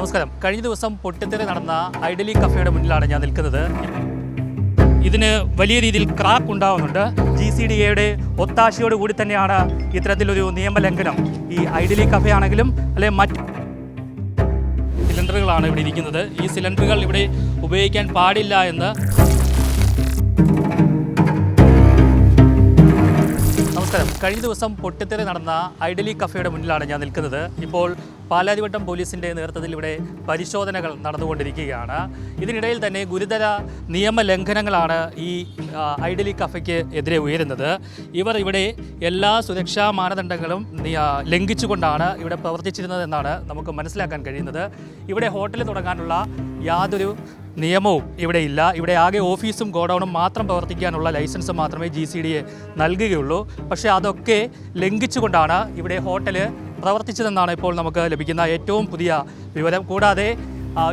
നമസ്കാരം. കഴിഞ്ഞ ദിവസം പൊട്ടിത്തെറി നടന്ന ഐഡലി കഫേയുടെ മുന്നിലാണ് ഞാൻ നിൽക്കുന്നത്. ഇതിന് വലിയ രീതിയിൽ ക്രാക്ക് ഉണ്ടാവുന്നുണ്ട്. ജി സി ഡി എയുടെ ഒത്താശയോട് കൂടി തന്നെയാണ് ഇത്തരത്തിലൊരു നിയമലംഘനം. ഈ ഐഡലി കഫേ ആണെങ്കിലും അല്ലെ മറ്റ് സിലിണ്ടറുകളാണ് ഇവിടെ ഇരിക്കുന്നത്. ഈ സിലിണ്ടറുകൾ ഇവിടെ ഉപയോഗിക്കാൻ പാടില്ല എന്ന് നമസ്കാരം. കഴിഞ്ഞ ദിവസം പൊട്ടിത്തെറി നടന്ന ഐഡലി കഫേയുടെ മുന്നിലാണ് ഞാൻ നിൽക്കുന്നത്. ഇപ്പോൾ പാലാരിവട്ടം പോലീസിന്റെ നേതൃത്വത്തിൽ ഇവിടെ പരിശോധനകൾ നടന്നുകൊണ്ടിരിക്കുകയാണ്. ഇതിനിടയിൽ തന്നെ ഗുരുതര നിയമലംഘനങ്ങളാണ് ഈ ഐഡലി കഫയ്ക്ക് എതിരെ ഉയരുന്നത്. ഇവർ ഇവിടെ എല്ലാ സുരക്ഷാ മാനദണ്ഡങ്ങളും ലംഘിച്ചുകൊണ്ടാണ് ഇവിടെ പ്രവർത്തിച്ചിരുന്നതെന്നാണ് നമുക്ക് മനസ്സിലാക്കാൻ കഴിയുന്നത്. ഇവിടെ ഹോട്ടൽ തുടങ്ങാനുള്ള യാതൊരു നിയമവും ഇവിടെ ഇല്ല. ഇവിടെ ആകെ ഓഫീസും ഗോഡൗണും മാത്രം പ്രവർത്തിക്കാനുള്ള ലൈസൻസ് മാത്രമേ ജി സി ഡി എ നൽകുകയുള്ളൂ. പക്ഷേ അതൊക്കെ ലംഘിച്ചുകൊണ്ടാണ് ഇവിടെ ഹോട്ടൽ പ്രവർത്തിച്ചതെന്നാണ് ഇപ്പോൾ നമുക്ക് ലഭിക്കുന്ന ഏറ്റവും പുതിയ വിവരം. കൂടാതെ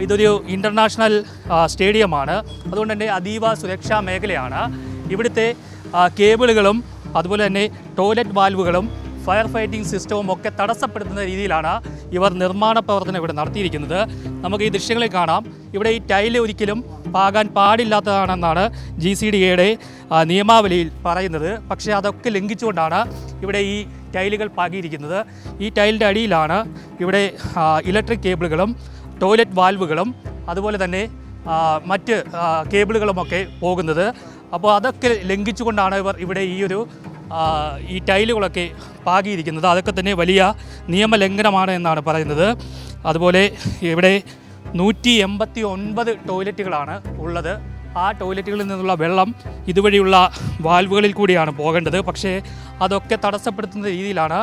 ഇതൊരു ഇന്റർനാഷണൽ സ്റ്റേഡിയമാണ്. അതുകൊണ്ട് തന്നെ അതീവ സുരക്ഷാ മേഖലയാണ്. ഇവിടുത്തെ കേബിളുകളും അതുപോലെ തന്നെ ടോയ്ലറ്റ് വാൽവുകളും ഫയർ ഫൈറ്റിംഗ് സിസ്റ്റവും ഒക്കെ തടസ്സപ്പെടുത്തുന്ന രീതിയിലാണ് ഇവർ നിർമ്മാണ പ്രവർത്തനം ഇവിടെ നടത്തിയിരിക്കുന്നത്. നമുക്ക് ഈ ദൃശ്യങ്ങളിൽ കാണാം. ഇവിടെ ഈ ടൈൽ ഒരിക്കലും പാകാൻ പാടില്ലാത്തതാണെന്നാണ് ജി സി ഡി എയുടെ നിയമാവലിയിൽ പറയുന്നത്. പക്ഷേ അതൊക്കെ ലംഘിച്ചുകൊണ്ടാണ് ഇവിടെ ഈ ടൈലുകൾ പാകിയിരിക്കുന്നത്. ഈ ടൈലിന്റെ അടിയിലാണ് ഇവിടെ ഇലക്ട്രിക് കേബിളുകളും ടോയ്ലറ്റ് വാൽവുകളും അതുപോലെ തന്നെ മറ്റ് കേബിളുകളുമൊക്കെ പോകുന്നത്. അപ്പോൾ അതൊക്കെ ലംഘിച്ചുകൊണ്ടാണ് ഇവർ ഇവിടെ ഈ ഒരു ഈ ടൈലുകളൊക്കെ പാകിയിരിക്കുന്നത്. അതൊക്കെ തന്നെ വലിയ നിയമലംഘനമാണ് എന്നാണ് പറയുന്നത്. അതുപോലെ ഇവിടെ നൂറ്റി എൺപത്തി ഒൻപത് ടോയ്ലറ്റുകളാണ് ഉള്ളത്. ആ ടോയ്ലറ്റുകളിൽ നിന്നുള്ള വെള്ളം ഇതുവഴിയുള്ള വാൽവുകളിൽ കൂടിയാണ് പോകേണ്ടത്. പക്ഷേ അതൊക്കെ തടസ്സപ്പെടുത്തുന്ന രീതിയിലാണ്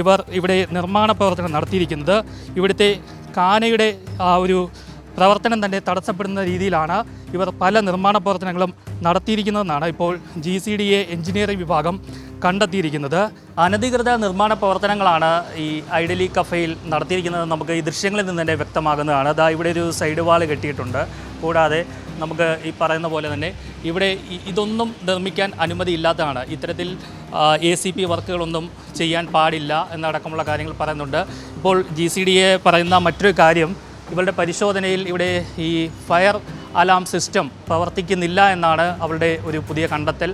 ഇവർ ഇവിടെ നിർമ്മാണ പ്രവർത്തനം നടത്തിയിരിക്കുന്നത്. ഇവിടുത്തെ കാനയുടെ ആ ഒരു പ്രവർത്തനം തന്നെ തടസ്സപ്പെടുന്ന രീതിയിലാണ് ഇവർ പല നിർമ്മാണ പ്രവർത്തനങ്ങളും നടത്തിയിരിക്കുന്നതെന്നാണ് ഇപ്പോൾ G C D A engineering വിഭാഗം കണ്ടെത്തിയിരിക്കുന്നത്. അനധികൃത നിർമ്മാണ പ്രവർത്തനങ്ങളാണ് ഈ ഐഡലി കഫയിൽ നടത്തിയിരിക്കുന്നത്. നമുക്ക് ഈ ദൃശ്യങ്ങളിൽ നിന്ന് തന്നെ വ്യക്തമാകുന്നതാണ്. അതാ ഇവിടെ ഒരു സൈഡ് വാൾ കെട്ടിയിട്ടുണ്ട്. കൂടാതെ നമുക്ക് ഈ പറയുന്ന പോലെ തന്നെ ഇവിടെ ഇതൊന്നും നിർമ്മിക്കാൻ അനുമതിയില്ലാത്തതാണ് ഇത്തരത്തിൽ എ സി പി വർക്കുകളൊന്നും ചെയ്യാൻ പാടില്ല എന്നടക്കമുള്ള കാര്യങ്ങൾ പറയുന്നുണ്ട്. ഇപ്പോൾ ജി സി ഡി എ പറയുന്ന മറ്റൊരു കാര്യം ഇവരുടെ പരിശോധനയിൽ ഇവിടെ ഈ ഫയർ അലാം സിസ്റ്റം പ്രവർത്തിക്കുന്നില്ല എന്നാണ് അവരുടെ ഒരു പുതിയ കണ്ടെത്തൽ.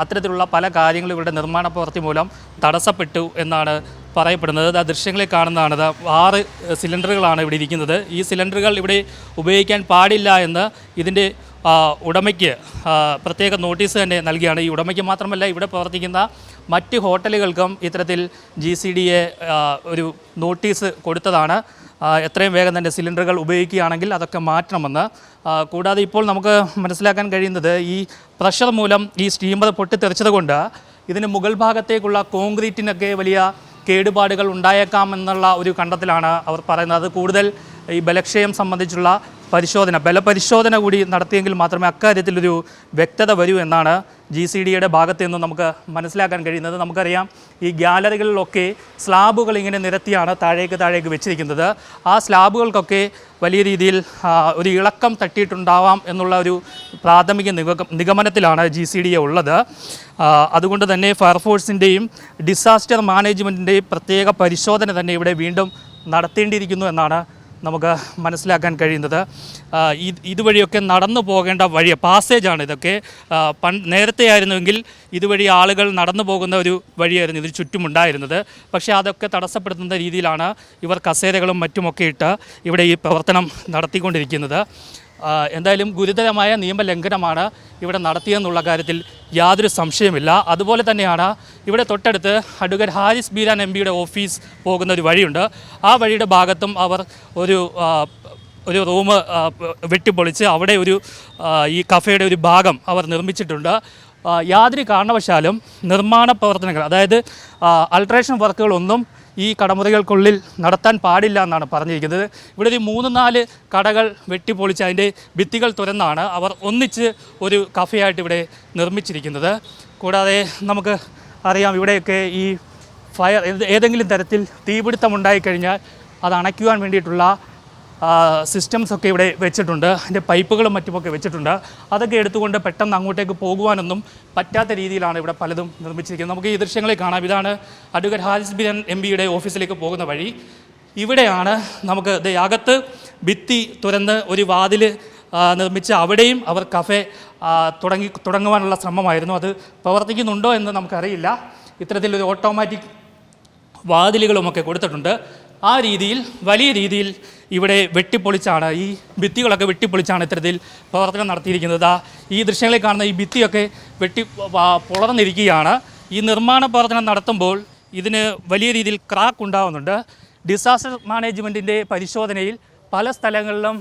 അത്തരത്തിലുള്ള പല കാര്യങ്ങളും ഇവരുടെ നിർമ്മാണ പ്രവൃത്തി മൂലം തടസ്സപ്പെട്ടു എന്നാണ് പറയപ്പെടുന്നത്. ആ ദൃശ്യങ്ങളിൽ കാണുന്നതാണ് ആറ് സിലിണ്ടറുകളാണ് ഇവിടെ ഇരിക്കുന്നത്. ഈ സിലിണ്ടറുകൾ ഇവിടെ ഉപയോഗിക്കാൻ പാടില്ല എന്ന് ഇതിന്റെ ഉടമയ്ക്ക് പ്രത്യേക നോട്ടീസ് തന്നെ നൽകിയാണ്. ഈ ഉടമയ്ക്ക് മാത്രമല്ല ഇവിടെ പ്രവർത്തിക്കുന്ന മറ്റ് ഹോട്ടലുകൾക്കും ഇത്തരത്തിൽ ജി സി ഡി എ ഒരു നോട്ടീസ് കൊടുത്തതാണ്. എത്രയും വേഗം തന്നെ സിലിണ്ടറുകൾ ഉപയോഗിക്കുകയാണെങ്കിൽ അതൊക്കെ മാറ്റണമെന്ന്. കൂടാതെ ഇപ്പോൾ നമുക്ക് മനസ്സിലാക്കാൻ കഴിയുന്നത് ഈ പ്രഷർ മൂലം ഈ സ്റ്റീമർ പൊട്ടിത്തെറിച്ചത് കൊണ്ട് ഇതിന് മുകൾ ഭാഗത്തേക്കുള്ള കോൺക്രീറ്റിനൊക്കെ വലിയ കേടുപാടുകൾ ഉണ്ടായേക്കാമെന്നുള്ള ഒരു കണ്ടെത്തലാണ് അവർ പറയുന്നത്. അത് കൂടുതൽ ഈ ബലക്ഷയം സംബന്ധിച്ചുള്ള പരിശോധന ബലപരിശോധന കൂടി നടത്തിയെങ്കിൽ മാത്രമേ അക്കാര്യത്തിലൊരു വ്യക്തത വരൂ എന്നാണ് ജി സി ഡിയുടെ ഭാഗത്തു നിന്നും നമുക്ക് മനസ്സിലാക്കാൻ കഴിയുന്നത്. നമുക്കറിയാം ഈ ഗ്യാലറികളിലൊക്കെ സ്ലാബുകൾ ഇങ്ങനെ നിരത്തിയാണ് താഴേക്ക് താഴേക്ക് വെച്ചിരിക്കുന്നത്. ആ സ്ലാബുകൾക്കൊക്കെ വലിയ രീതിയിൽ ഒരു ഇളക്കം തട്ടിയിട്ടുണ്ടാവാം എന്നുള്ള ഒരു പ്രാഥമിക നിഗ നിഗമനത്തിലാണ് ജി സി ഡി ഉള്ളത്. അതുകൊണ്ട് തന്നെ ഫയർഫോഴ്സിന്റെയും ഡിസാസ്റ്റർ മാനേജ്മെന്റിന്റെയും പ്രത്യേക പരിശോധന തന്നെ ഇവിടെ വീണ്ടും നടത്തേണ്ടിയിരിക്കുന്നു എന്നാണ് നമുക്ക് മനസ്സിലാക്കാൻ കഴിയുന്നത്. ഇതുവഴിയൊക്കെ നടന്നു പോകേണ്ട വഴി പാസേജാണ് ഇതൊക്കെ. പണ്ട് നേരത്തെ ആയിരുന്നുവെങ്കിൽ ഇതുവഴി ആളുകൾ നടന്നു പോകുന്ന ഒരു വഴിയായിരുന്നു ഇതിന് ചുറ്റുമുണ്ടായിരുന്നത്. പക്ഷേ അതൊക്കെ തടസ്സപ്പെടുത്തുന്ന രീതിയിലാണ് ഇവർ കസേരകളും മറ്റുമൊക്കെ ഇട്ട് ഇവിടെ ഈ പ്രവർത്തനം നടത്തിക്കൊണ്ടിരിക്കുന്നത്. എന്തായാലും ഗുരുതരമായ നിയമലംഘനമാണ് ഇവിടെ നടത്തിയെന്നുള്ള കാര്യത്തിൽ യാതൊരു സംശയമില്ല അതുപോലെ തന്നെയാണ് ഇവിടെ തൊട്ടടുത്ത് അഡ്വക്കേറ്റ് ഹാരിസ് ബീരാൻ എം പിയുടെ ഓഫീസ് പോകുന്ന ഒരു വഴിയുണ്ട്. ആ വഴിയുടെ ഭാഗത്തും അവർ ഒരു ഒരു റൂം വെട്ടിപ്പൊളിച്ച് അവിടെ ഒരു ഈ കഫേയുടെ ഒരു ഭാഗം അവർ നിർമ്മിച്ചിട്ടുണ്ട്. യാതൊരു കാരണവശാലും നിർമ്മാണ പ്രവർത്തനങ്ങൾ അതായത് അൾട്രേഷൻ വർക്കുകളൊന്നും ഈ കടമുറികൾക്കുള്ളിൽ നടത്താൻ പാടില്ല എന്നാണ് പറഞ്ഞിരിക്കുന്നത്. ഇവിടെ ഒരു മൂന്ന് നാല് കടകൾ വെട്ടിപ്പൊളിച്ച് അതിന്റെ ഭിത്തികൾ തുറന്നാണ് അവർ ഒന്നിച്ച് ഒരു കഫയായിട്ട് ഇവിടെ നിർമ്മിച്ചിരിക്കുന്നത്. കൂടാതെ നമുക്ക് അറിയാം ഇവിടെയൊക്കെ ഈ ഫയർ ഏതെങ്കിലും തരത്തിൽ തീപിടുത്തം ഉണ്ടായിക്കഴിഞ്ഞാൽ അത് അണയ്ക്കുവാൻ വേണ്ടിയിട്ടുള്ള സിസ്റ്റംസ് ഒക്കെ ഇവിടെ വെച്ചിട്ടുണ്ട്. അതിന്റെ പൈപ്പുകളും മറ്റുമൊക്കെ വെച്ചിട്ടുണ്ട്. അതൊക്കെ എടുത്തുകൊണ്ട് പെട്ടെന്ന് അങ്ങോട്ടേക്ക് പോകുവാനൊന്നും പറ്റാത്ത രീതിയിലാണ് ഇവിടെ പലതും നിർമ്മിച്ചിരിക്കുന്നത്. നമുക്ക് ഈ ദൃശ്യങ്ങളെ കാണാം. ഇതാണ് അഡ്വക്കേറ്റ് ഹാരിസ് ബിരൻ എം പിയുടെ ഓഫീസിലേക്ക് പോകുന്ന വഴി. ഇവിടെയാണ് നമുക്ക് അകത്ത് ഭിത്തി തുരന്ന് ഒരു വാതിൽ നിർമ്മിച്ച് അവിടെയും അവർ കഫേ തുടങ്ങി തുടങ്ങുവാനുള്ള ശ്രമമായിരുന്നു. അത് പ്രവർത്തിക്കുന്നുണ്ടോ എന്ന് നമുക്കറിയില്ല. ഇത്തരത്തിലൊരു ഓട്ടോമാറ്റിക് വാതിലുകളുമൊക്കെ കൊടുത്തിട്ടുണ്ട്. ആ രീതിയിൽ വലിയ രീതിയിൽ ഇവിടെ വെട്ടിപ്പൊളിച്ചാണ് ഈ ഭിത്തികളൊക്കെ വെട്ടിപ്പൊളിച്ചാണ് ഇത്തരത്തിൽ പ്രവർത്തനം നടത്തിയിരിക്കുന്നത്. ഈ ദൃശ്യങ്ങളിൽ കാണുന്ന ഈ ഭിത്തിയൊക്കെ വെട്ടി പുളർന്നിരിക്കുകയാണ്. ഈ നിർമ്മാണ പ്രവർത്തനം നടത്തുമ്പോൾ ഇതിന് വലിയ രീതിയിൽ ക്രാക്ക് ഉണ്ടാകുന്നുണ്ട് ഡിസാസ്റ്റർ മാനേജ്മെന്റിന്റെ പരിശോധനയിൽ പല സ്ഥലങ്ങളിലും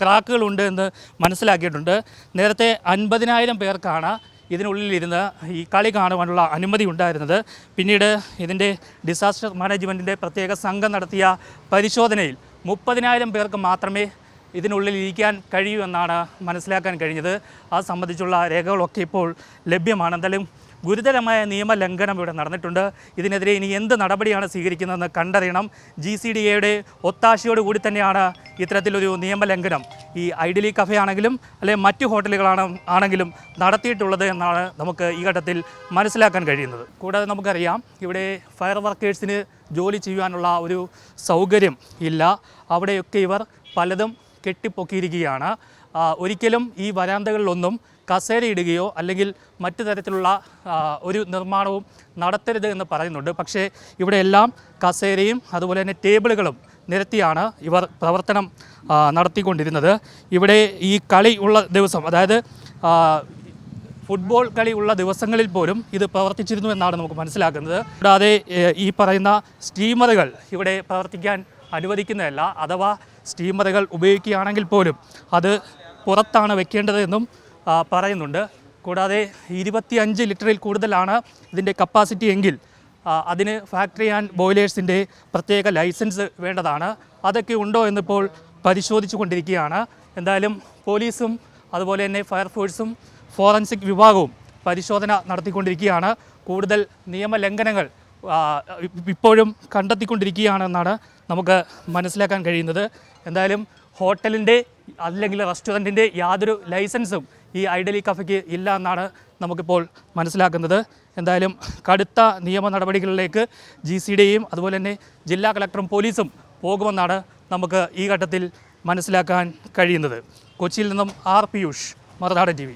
ക്രാക്കുകളുണ്ട് എന്ന് മനസ്സിലാക്കിയിട്ടുണ്ട്. നേരത്തെ അൻപതിനായിരം പേർക്കാണ് ഇതിനുള്ളിലിരുന്ന് ഈ കളി കാണുവാനുള്ള അനുമതി ഉണ്ടായിരുന്നത്. പിന്നീട് ഇതിന്റെ ഡിസാസ്റ്റർ മാനേജ്മെന്റിന്റെ പ്രത്യേക സംഘം നടത്തിയ പരിശോധനയിൽ മുപ്പതിനായിരം പേർക്ക് മാത്രമേ ഇതിനുള്ളിൽ ഇരിക്കാൻ കഴിയൂ എന്നാണ് മനസ്സിലാക്കാൻ കഴിഞ്ഞത്. അത് സംബന്ധിച്ചുള്ള രേഖകളൊക്കെ ഇപ്പോൾ ലഭ്യമാണ്. എന്തായാലും ഗുരുതരമായ നിയമലംഘനം ഇവിടെ നടന്നിട്ടുണ്ട്. ഇതിനെതിരെ ഇനി എന്ത് നടപടിയാണ് സ്വീകരിക്കുന്നതെന്ന് കണ്ടറിയണം. ജി സി ഡി എയുടെ ഒത്താശയോടുകൂടി തന്നെയാണ് ഇത്തരത്തിലൊരു നിയമലംഘനം. ഈ ഐഡിലി കഫേ ആണെങ്കിലും അല്ലെങ്കിൽ മറ്റു ഹോട്ടലുകളാണ് ആണെങ്കിലും നടത്തിയിട്ടുള്ളത് എന്നാണ് നമുക്ക് ഈ ഘട്ടത്തിൽ മനസ്സിലാക്കാൻ കഴിയുന്നത്. കൂടാതെ നമുക്കറിയാം ഇവിടെ ഫയർ വർക്കേഴ്സിന് ജോലി ചെയ്യുവാനുള്ള ഒരു സൗകര്യം ഇല്ല. അവിടെയൊക്കെ ഇവർ പലതും കെട്ടിപ്പൊക്കിയിരിക്കുകയാണ്. ഒരിക്കലും ഈ വരാന്തകളിലൊന്നും കസേരയിടുകയോ അല്ലെങ്കിൽ മറ്റു തരത്തിലുള്ള ഒരു നിർമ്മാണവും നടത്തരുത് എന്ന് പറയുന്നുണ്ട്. പക്ഷേ ഇവിടെ എല്ലാം കസേരയും അതുപോലെ തന്നെ ടേബിളുകളും നിരത്തിയാണ് ഇവർ പ്രവർത്തനം നടത്തിക്കൊണ്ടിരുന്നത്. ഇവിടെ ഈ കളി ഉള്ള ദിവസം അതായത് ഫുട്ബോൾ കളി ഉള്ള ദിവസങ്ങളിൽ പോലും ഇത് പ്രവർത്തിച്ചിരുന്നു എന്നാണ് നമുക്ക് മനസ്സിലാക്കുന്നത്. കൂടാതെ ഈ പറയുന്ന സ്റ്റീമറുകൾ ഇവിടെ പ്രവർത്തിക്കാൻ അനുവദിക്കുന്നതല്ല. അഥവാ സ്റ്റീമറുകൾ ഉപയോഗിക്കുകയാണെങ്കിൽ പോലും അത് പുറത്താണ് വെക്കേണ്ടത് എന്നും ആ, പറയുന്നുണ്ട്. കൂടാതെ ഇരുപത്തിയഞ്ച് ലിറ്ററിൽ കൂടുതലാണ് ഇതിന്റെ കപ്പാസിറ്റി എങ്കിൽ അതിന് ഫാക്ടറി ആൻഡ് ബോയിലേഴ്സിന്റെ പ്രത്യേക ലൈസൻസ് വേണ്ടതാണ്. അതൊക്കെ ഉണ്ടോ എന്നിപ്പോൾ പരിശോധിച്ചു കൊണ്ടിരിക്കുകയാണ് എന്തായാലും പോലീസും അതുപോലെ തന്നെ ഫയർഫോഴ്സും ഫോറൻസിക് വിഭാഗവും പരിശോധന നടത്തിക്കൊണ്ടിരിക്കുകയാണ്. കൂടുതൽ നിയമലംഘനങ്ങൾ ഇപ്പോഴും കണ്ടെത്തിക്കൊണ്ടിരിക്കുകയാണെന്നാണ് നമുക്ക് മനസ്സിലാക്കാൻ കഴിയുന്നത്. എന്തായാലും ഹോട്ടലിന്റെ അല്ലെങ്കിൽ റെസ്റ്റോറന്റിന്റെ യാതൊരു ലൈസൻസും ഈ ഐഡലി കഫയ്ക്ക് ഇല്ല എന്നാണ് നമുക്കിപ്പോൾ മനസ്സിലാക്കുന്നത്. എന്തായാലും കടുത്ത നിയമ നടപടികളിലേക്ക് ജി സി ഡിയും അതുപോലെ തന്നെ ജില്ലാ കളക്ടറും പോലീസും പോകുമെന്നാണ് നമുക്ക് ഈ ഘട്ടത്തിൽ മനസ്സിലാക്കാൻ കഴിയുന്നത്. കൊച്ചിയിൽ നിന്നും ആർ പിയൂഷ് മറുനാടൻ ടി